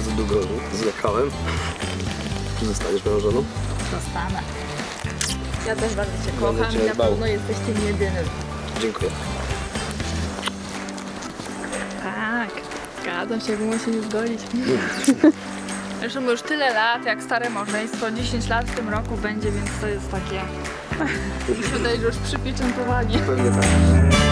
bardzo długo zlekałem. Czy zostaniesz mężoną? Zostanę. Ja też bardzo Cię Będę kocham cię i na dbał. pewno jesteś tym jedynym. Dziękuję. Tak, zgadzam się, jakbym się nie zgodzić. Zresztą już tyle lat, jak stare małżeństwo, 10 lat w tym roku będzie, więc to jest takie... Mi się wydaje, że już przypieczętowanie. Pewnie tak.